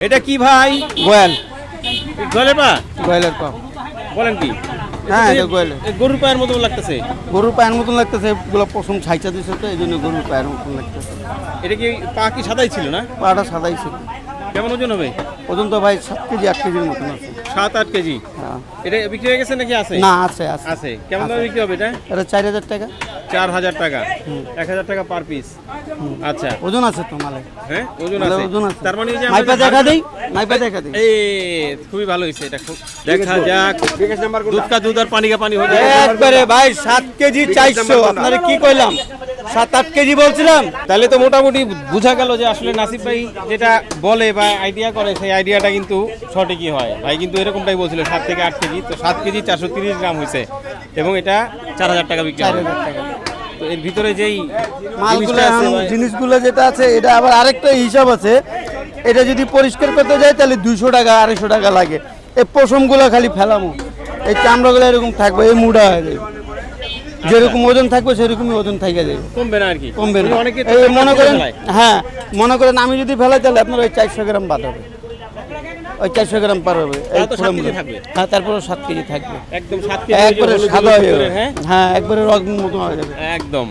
এটা কি ভাই? গোয়াল। গোয়ালের পা? গোয়ালের পা। বলেন কি? হ্যাঁ, এটা গোয়ালের। গরুর পায়ের মতো লাগতেছে। গরুর পায়ের মতন লাগতেছে এগুলো পশম ছাইচা দিছে তো এই জন্য গরুর পায়ের মতন লাগতেছে। এটা কি পা কি সাদাই ছিল না? পাটা সাদাই ছিল। কেমন ওজন হবে? ওজন তো ভাই সাত কেজি আট কেজির মতন আছে। সাত আট কেজি। এটা বিক্রি হয়ে গেছে নাকি আছে? না আছে আছে। আছে। কেমন দামে বিক্রি হবে এটা? এটা চার হাজার টাকা। চার হাজার টাকা। এক হাজার টাকা পার পিস আচ্ছা। ওজন আছে তো মালে হ্যাঁ ওজন আছে। ওজন আছে। তার মানে মাইপা দেখা দেই মাইপা দেখা দেই। এই খুবই ভালো হয়েছে এটা খুব। দেখা যাক। দুধ কা দুধ আর পানি কা পানি হয়ে একবারে ভাই সাত কেজি চারশো। আপনারা কি কইলাম? সাত আট কেজি বলছিলাম। তাহলে তো মোটামুটি বোঝা গেল যে আসলে নাসিব ভাই যেটা বলে বা আইডিয়া করে সেই আইডিয়াটা কিন্তু সঠিকই হয়। ভাই কিন্তু এরকমটাই বলছিল সাত থেকে আট কেজি। তো সাত কেজি চারশো তিরিশ গ্রাম হয়েছে। এবং এটা চার হাজার টাকা বিক্রি হবে। তো এর ভিতরে যেই মালগুলো জিনিসগুলো যেটা আছে এটা আবার আরেকটা হিসাব আছে। এটা যদি পরিষ্কার করতে যায় তাহলে দুইশো টাকা আড়াইশো টাকা লাগে। এই পশমগুলো খালি ফেলামো। এই চামড়াগুলো এরকম থাকবে এই মুড়া হয়ে যাবে। যেরকম ওজন থাকবে সেরকমই ওজন থাকে যাবে। কমবে না আর কি? কমবে না। অনেকে এই মনে করেন হ্যাঁ মনে করেন আমি যদি ফেলাই তাহলে আপনার ওই চারশো গ্রাম বাদ হবে। ওই চারশো গ্রাম পার হবে। হ্যাঁ তারপরে সাত কেজি থাকবে। একদম সাত কেজি একবারে সাদা হয়ে যাবে। হ্যাঁ? হ্যাঁ একবারে রং মতো হয়ে যাবে। একদম।